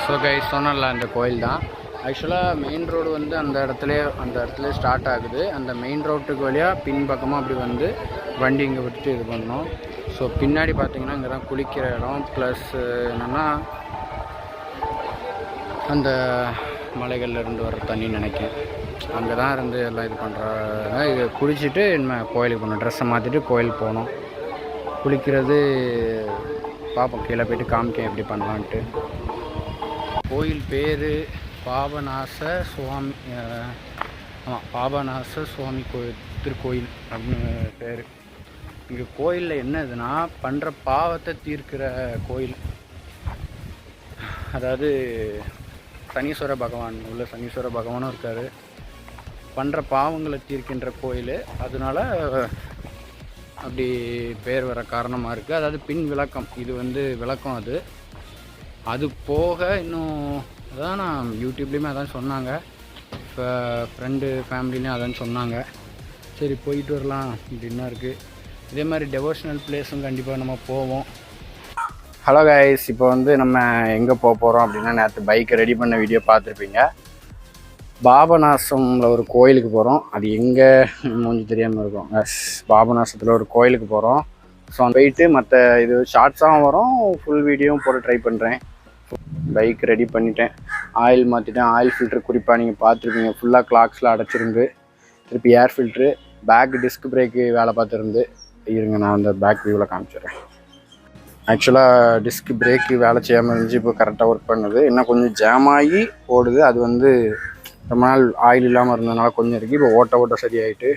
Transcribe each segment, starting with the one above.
So கை சொன்னல அந்த கோயில் தான். ஆக்சுவலாக மெயின் ரோடு வந்து அந்த இடத்துல அந்த இடத்துல ஸ்டார்ட் ஆகுது. அந்த மெயின் ரோட்டுக்கு வழியாக பின்பக்கமாக அப்படி வந்து வண்டி இங்கே விட்டுட்டு இது பண்ணோம். ஸோ பின்னாடி பார்த்தீங்கன்னா இங்கே தான் குளிக்கிற இடம். ப்ளஸ் என்னென்னா அந்த மலைகள்ல இருந்து வர தண்ணி நினைக்கிறேன். அங்கே தான் இருந்து எல்லாம் இது பண்ணுறாங்க இது குளிச்சுட்டு இனிமேல் கோயிலுக்கு போகணும். ட்ரெஸ்ஸை மாற்றிட்டு கோயில் போகணும். குளிக்கிறது பார்ப்போம் கீழே போய்ட்டு காமிக்கேன் எப்படி பண்ணலான்ட்டு. கோயில் பேர் பாபநாச சுவாமி ஆமாம் பாபநாச சுவாமி கோயில் திருக்கோயில் அப்படின்னு பேர். இங்கே கோயிலில் என்னதுன்னா பண்ணுற பாவத்தை தீர்க்கிற கோயில். அதாவது சனீஸ்வர பகவான் உள்ள சனீஸ்வர பகவானும் இருக்கார். பண்ணுற பாவங்களை தீர்க்கின்ற கோயில். அதனால அப்படி பேர் வர காரணமாக இருக்குது அதாவது பின் விளக்கம் இது வந்து விளக்கம் அது. அது போக இன்னும் அதான் நான் யூடியூப்லேயுமே அதான் சொன்னாங்க. இப்போ ஃப்ரெண்டு ஃபேமிலிலையும் அதான் சொன்னாங்க. சரி போயிட்டு வரலாம். அப்படின்னா இருக்குது இதே மாதிரி டெவோஷனல் பிளேஸும் கண்டிப்பாக நம்ம போவோம். ஹலோ கைஸ் இப்போ வந்து நம்ம எங்கே போக போகிறோம் அப்படின்னா நேற்று பைக்கை ரெடி பண்ண வீடியோ பார்த்துருப்பீங்க. பாபநாசமில் ஒரு கோயிலுக்கு போகிறோம் அது எங்கே மூஞ்சி தெரியாமல் இருக்கும். எஸ் பாபநாசத்தில் ஒரு கோயிலுக்கு போகிறோம் ஸோ போயிட்டு மற்ற இது ஷார்ட்ஸாகவும் வரும். ஃபுல் வீடியோவும் போட ட்ரை பண்ணுறேன் பைக் ரெடி பண்ணிட்டேன். ஆயில் மாற்றிட்டேன் ஆயில் ஃபில்ட்ரு குறிப்பாக நீங்கள் பார்த்துருப்பீங்க. ஃபுல்லாக கிளாக்ஸில் அடைச்சிருந்து திருப்பி air filter back disc brake வேலை பார்த்துருந்து இருங்க நான் அந்த பேக் வியூவில் காமிச்சிடுறேன். ஆக்சுவலாக டிஸ்க் பிரேக்கு வேலை செய்யாமல் இருந்துச்சு இப்போ கரெக்டாக ஒர்க் பண்ணுது. இன்னும் கொஞ்சம் ஜாம் ஆகி ஓடுது. அது வந்து ரொம்ப நாள் ஆயில் இல்லாமல் இருந்ததுனால கொஞ்சம் இருக்குது இப்போ ஓட்ட ஓட்ட சரியாயிட்டு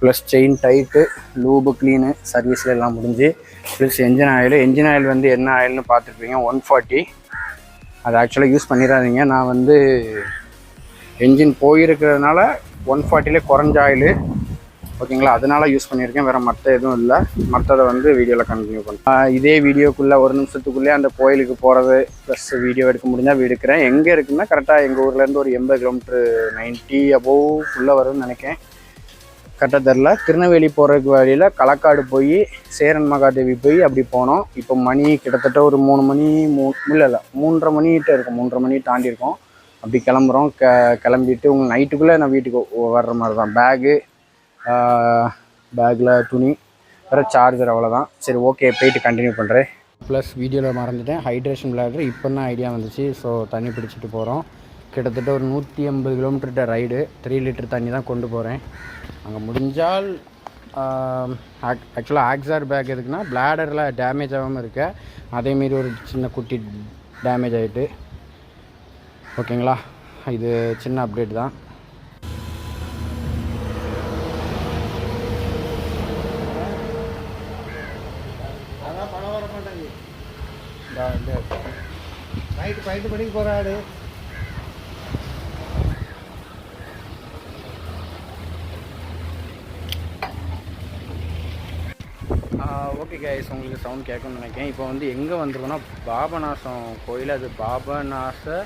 plus chain tight lube clean சர்வீஸில் எல்லாம் முடிஞ்சு plus engine oil engine oil வந்து என்ன ஆயில்னு பார்த்துருப்பீங்க? ஒன் ஃபார்ட்டி அது ஆக்சுவலாக யூஸ் பண்ணிடாதீங்க நான் வந்து என்ஜின் போயிருக்கிறதுனால ஒன் ஃபார்ட்டிலே குறைஞ்ச ஆயில் ஓகேங்களா? அதனால யூஸ் பண்ணியிருக்கேன் வேறு மற்ற எதுவும் இல்லை. மற்றதை வந்து வீடியோவில் கண்டினியூ பண்ணுறேன் இதே வீடியோக்குள்ளே ஒரு நிமிஷத்துக்குள்ளே அந்த கோயிலுக்கு போகிறது ப்ளஸ் வீடியோ எடுக்க முடிஞ்சால் எடுக்கிறேன். எங்கே இருக்குன்னா கரெக்டாக எங்கள் ஊர்லேருந்து ஒரு எண்பது கிலோமீட்ரு நைன்ட்டி அபோவ் உள்ளே வரும்னு நினைக்கிறேன். கரெக்டாக தெரில திருநெல்வேலி போகிறதுக்கு வழியில் களக்காடு போய் சேரன் மகாதேவி போய் அப்படி போனோம். இப்போ மணி கிட்டத்தட்ட ஒரு மூணு மணி மூ இல்லை இல்லை மூன்றரை மணிகிட்ட இருக்கும். மூன்றரை மணி தாண்டி இருக்கோம். அப்படி கிளம்புறோம். க கிளம்பிட்டு உங்கள் நைட்டுக்குள்ளே நான் வீட்டுக்கு வர்ற மாதிரி தான். பேகு பேக்கில் துணி வேறு சார்ஜர் அவ்வளோதான் சரி ஓகே போயிட்டு கண்டினியூ பண்ணுறேன் ப்ளஸ் வீடியோவில் மறந்துட்டேன். ஹைட்ரேஷன் விளையாடுற இப்போ தான் ஐடியா வந்துச்சு. ஸோ தண்ணி பிடிச்சிட்டு போகிறோம் கிட்டத்தட்ட ஒரு நூற்றி ஐம்பது கிலோமீட்டர்கிட்ட ரைடு த்ரீ லிட்டர் தண்ணி தான் கொண்டு போகிறேன் அங்கே முடிஞ்சால் ஆக்சுவலாக ஆக்ஸார் பேக் எதுக்குன்னா பிளாடரில் டேமேஜ் ஆகாமல் இருக்க அதேமாரி ஒரு சின்ன குட்டி டேமேஜ் ஆகிட்டு ஓகேங்களா இது சின்ன அப்டேட் தான். நைட்டு பன்னெண்டு மணிக்கு போகிறாரு ஓகே கைஸ் உங்களுக்கு சவுண்ட் கேட்கணும்னு நினைக்கிறேன். இப்போ வந்து எங்கே வந்திருக்கோன்னா பாபநாசம் கோயில். அது பாபநாச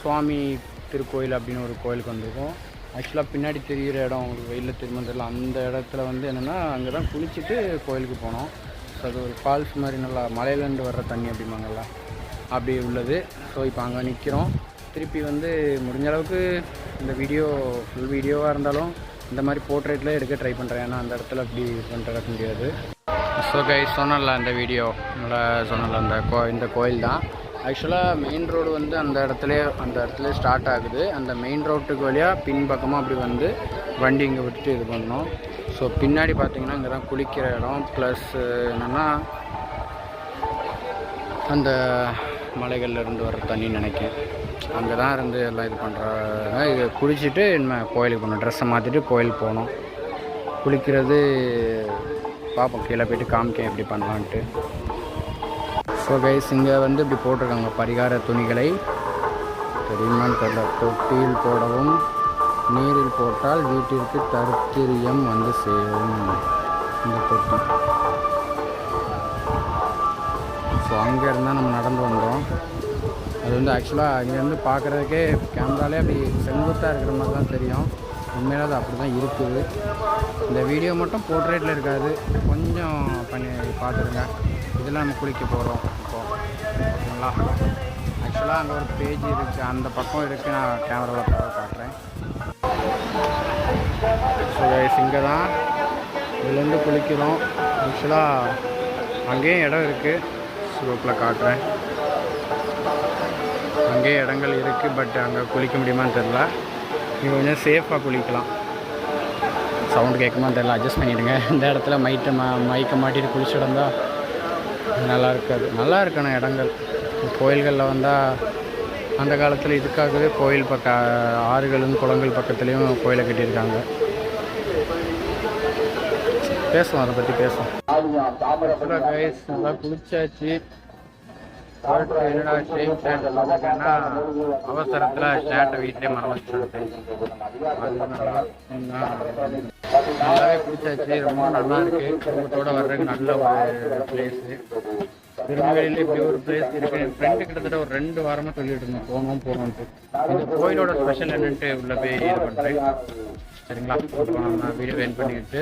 சுவாமி திருக்கோயில் அப்படின்னு ஒரு கோயிலுக்கு வந்திருக்கோம். ஆக்சுவலாக பின்னாடி தெரிகிற இடம் உங்களுக்கு வெயிலில் திரும்ப தெரியல. அந்த இடத்துல வந்து என்னென்னா அங்கே தான் குளிச்சுட்டு கோயிலுக்கு போனோம். ஸோ அது ஒரு ஃபால்ஸ் மாதிரி நல்லா மலையிலேருந்து வர்ற தண்ணி அப்படிம்பாங்கல்ல அப்படி உள்ளது. ஸோ இப்போ அங்கே நிற்கிறோம் திருப்பி வந்து முடிஞ்ச அளவுக்கு இந்த வீடியோ ஃபுல் வீடியோவாக இருந்தாலும் இந்த மாதிரி போர்ட்ரேட்டில் எடுக்க ட்ரை பண்ணுறேன் ஏன்னா அந்த இடத்துல அப்படி பண்ணுறக்க முடியாது. ஸோ கை சொன்னல அந்த வீடியோ நல்லா சொன்னல அந்த கோ இந்த கோயில் தான். ஆக்சுவலாக மெயின் ரோடு வந்து அந்த இடத்துல அந்த இடத்துல ஸ்டார்ட் ஆகுது. அந்த மெயின் ரோட்டுக்கு வழியாக பின்பக்கமாக அப்படி வந்து வண்டி இங்கே விட்டுட்டு இது பண்ணோம். ஸோ பின்னாடி பார்த்தீங்கன்னா இங்கே தான் குளிக்கிற இடம். ப்ளஸ் என்னென்னா அந்த மலைகள்ல இருந்து வர தண்ணி நினைக்கிறேன். அங்கே தான் இருந்து எல்லாம் இது பண்ணுறாங்க இது குளிச்சுட்டு இனிமேல் கோயிலுக்கு போகணும். ட்ரெஸ்ஸை மாற்றிட்டு கோயிலுக்கு போகணும். குளிக்கிறது பார்ப்போம் கீழே போயிட்டு காமிக்கேன் எப்படி பண்ணலான்ட்டு. ஸோ கைஸ் இங்கே வந்து இப்படி போட்டிருக்காங்க. பரிகார துணிகளை. தெரியுமான்னு தெரியல. தொட்டியில் போடவும் நீரில் போட்டால் வீட்டிற்கு தருத்திரியம் வந்து சேரும். இந்த தொட்டி. ஸோ அங்கே இருந்தால் நம்ம நடந்து வந்தோம் அது வந்து ஆக்சுவலாக இங்கேருந்து பார்க்குறதுக்கே கேமராலே அப்படி செங்குத்தாக இருக்கிற மாதிரி தான் தெரியும். உண்மையில அது அப்படி தான் இருக்குது. இந்த வீடியோ மட்டும் போர்ட்ரேட்டில் இருக்காது. கொஞ்சம் பண்ணி பார்த்துருங்க. இதில் நம்ம குளிக்க போகிறோம் இப்போ ஓகேங்களா? ஆக்சுவலாக அங்கே ஒரு பேஜ் இருக்குது அந்த பக்கம் இருக்குது நான் கேமராவில் காட்டுறேன். ஸோ இங்கே தான் இதுலேருந்து குளிக்கிறோம். ஆக்சுவலாக அங்கேயும் இடம் இருக்குது ஸ்லோப்பில் காட்டுறேன். அங்கேயும் இடங்கள் இருக்குது பட் அங்கே குளிக்க முடியுமான்னு தெரில இங்கே கொஞ்சம் சேஃபாக குளிக்கலாம். சவுண்டு கேட்குமா தெரில அட்ஜஸ்ட் பண்ணிவிடுங்க இந்த இடத்துல மைட்டை மா மைக்கை மாட்டிட்டு குளிச்சுட்டு வந்தால் நல்லா இருக்காது. நல்லா இருக்கணும் இடங்கள். கோயில்களில் வந்தால் அந்த காலத்தில் இதுக்காகவே கோயில் பக்க ஆறுகளும் குளங்கள் பக்கத்துலேயும் கோயிலை கட்டியிருக்காங்க. பேசுவோம் அதை பற்றி பேசுவோம். நல்லா குளிச்சாச்சு. பட் என்னடா ஷேம் ஷர்ட் போட்டிருக்கேன்னா அவசரத்தில் ஷர்ட்டை வீட்டிலே மறந்துட்டு நல்லாவே பிடிச்சாச்சு ரொம்ப நல்லா இருக்கு குடும்பத்தோட வர்றதுக்கு நல்ல ஒரு பிளேஸு திருநெல்வேலியில் இப்படி ஒரு பிளேஸ் இருக்கு. என் ஃப்ரெண்டு கிட்டத்தட்ட ஒரு ரெண்டு வாரமாக சொல்லிட்டு இருந்தோம். போகணும் போகணுன்ட்டு இந்த கோயிலோட ஸ்பெஷல் என்னன்ட்டு உள்ள போய் இது பண்ணுறேன் சரிங்களா? இப்போ வீடியோ வெயிட் பண்ணிக்கிட்டு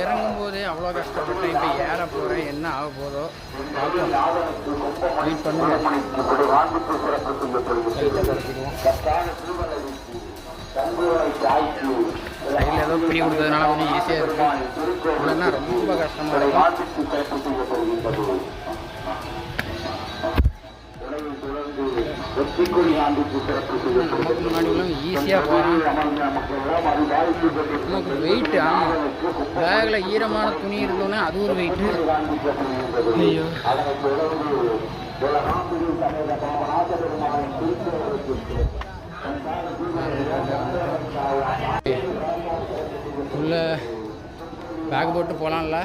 இறங்கும் போதே அவ்வளோ கஷ்டப்பட்டு இப்போ ஏற போகிறேன் என்ன ஆக போதோ வெயிட் பண்ணுவோம் பிடி கொடுத்ததுனால கொஞ்சம் ஈஸியாக இருக்கும் இல்லைன்னா ரொம்ப கஷ்டமாக இருக்கும். நமக்கு முன்னாடி ஈஸியாக போகிறான் நமக்கு வெயிட் ஆமாம் பேக்கில் ஈரமான துணி இருந்தோன்னே அது ஒரு வெயிட்டு ஐயோ. உள்ள பேக் போட்டு போகலாம்ல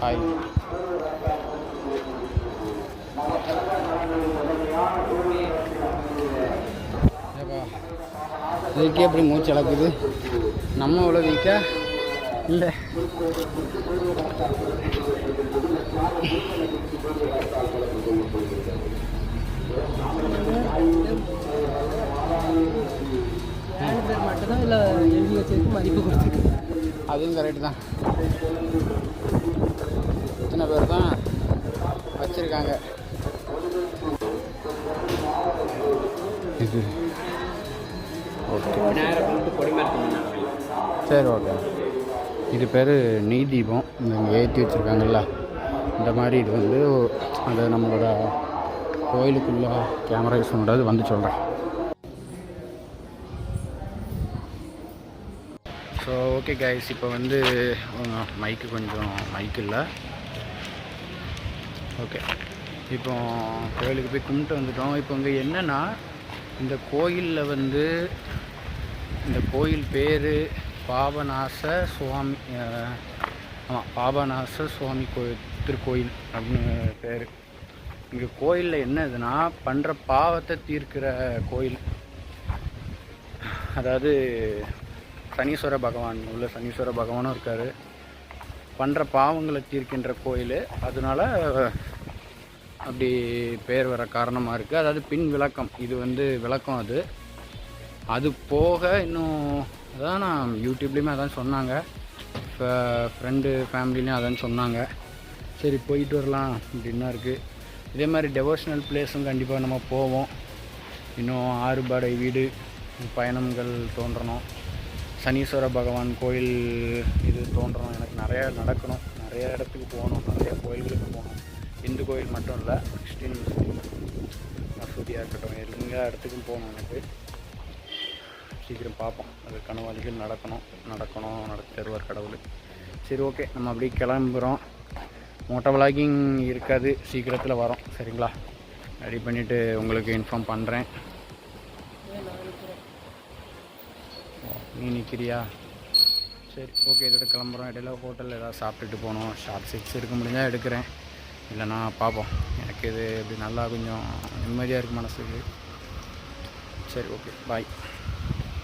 ஹாய் ஏப்பா இதுக்கே எப்படி மூச்சு இழக்குது. நம்ம இவ்வளோ வீக்கா இல்லை. மதிப்பு கொடுத்துருக்கு. அதுவும் கரெக்டு தான். இத்தனை பேர் தான் வச்சுருக்காங்க. இது. ஓகே. சரி ஓகே. இது பேர் நெய் தீபம். இங்கே ஏற்றி வச்சுருக்காங்கல்ல. இந்த மாதிரி இது வந்து அது நம்மளோட கோயிலுக்குள்ள கேமரா யூஸ் பண்ணுறது வந்து சொல்கிறேன் ஸோ ஓகே கைஸ் இப்போ வந்து மைக்கு கொஞ்சம் மைக் இல்லை. ஓகே இப்போ கோயிலுக்கு போய் கும்பிட்டு வந்துட்டோம். இப்போ இங்கே என்னென்னா இந்த கோயிலில் வந்து இந்த கோயில் பேர் பாபநாச சுவாமி ஆமாம் பாபநாச சுவாமி கோயில் திருக்கோயில் அப்படின்னு பேர். இங்கே கோயிலில் என்னதுன்னா பண்ணுற பாவத்தை தீர்க்கிற கோயில். அதாவது சனீஸ்வர பகவான் உள்ள சனீஸ்வர பகவானும் இருக்கார். பண்ணுற பாவங்களை தீர்க்கின்ற கோயில். அதனால அப்படி பேர் வர காரணமாக இருக்குது அதாவது பின் விளக்கம். இது வந்து விளக்கம் அது. அது போக இன்னும் அதான் நான் யூடியூப்லேயுமே அதான் சொன்னாங்க. இப்போ ஃப்ரெண்டு ஃபேமிலிலையும் அதான் சொன்னாங்க. சரி போயிட்டு வரலாம் அப்படின்னு தான் இருக்குது இதே மாதிரி டெவோஷனல் பிளேஸும் கண்டிப்பாக நம்ம போவோம். இன்னும் ஆறுபாடை வீடு பயணங்கள் தோன்றணும். சனீஸ்வர பகவான் கோயில் இது தோன்றணும். எனக்கு நிறையா நடக்கணும். நிறைய இடத்துக்கு போகணும். நிறைய கோயில்களுக்கு போகணும். இந்து கோயில் மட்டும் இல்லை கிறிஸ்டின் முஸ்லீம் மசூதியாக இருக்கட்டும் எல்லா இடத்துக்கும் போகணும் எனக்கு. சீக்கிரம் பார்ப்போம். அது கனவாளிகள் நடக்கணும். நடக்கணும். நடத்தி தருவார் கடவுள். சரி ஓகே. நம்ம அப்படியே கிளம்புறோம். மோட்டோ விளாகிங் இருக்காது. சீக்கிரத்தில் வரோம். சரிங்களா? ரெடி பண்ணிவிட்டு உங்களுக்கு இன்ஃபார்ம் பண்ணுறேன் நீ நிற்கிறியா சரி ஓகே இதோட கிளம்புறோம். இடையில ஹோட்டலில் ஏதாவது சாப்பிட்டுட்டு போகணும். ஷார்ட் சிக்ஸ் எடுக்க முடிஞ்சால் எடுக்கிறேன். இல்லைன்னா பார்ப்போம். எனக்கு இது இப்படி நல்லா கொஞ்சம் நிம்மதியாக இருக்குது மனசுக்கு. சரி ஓகே பாய்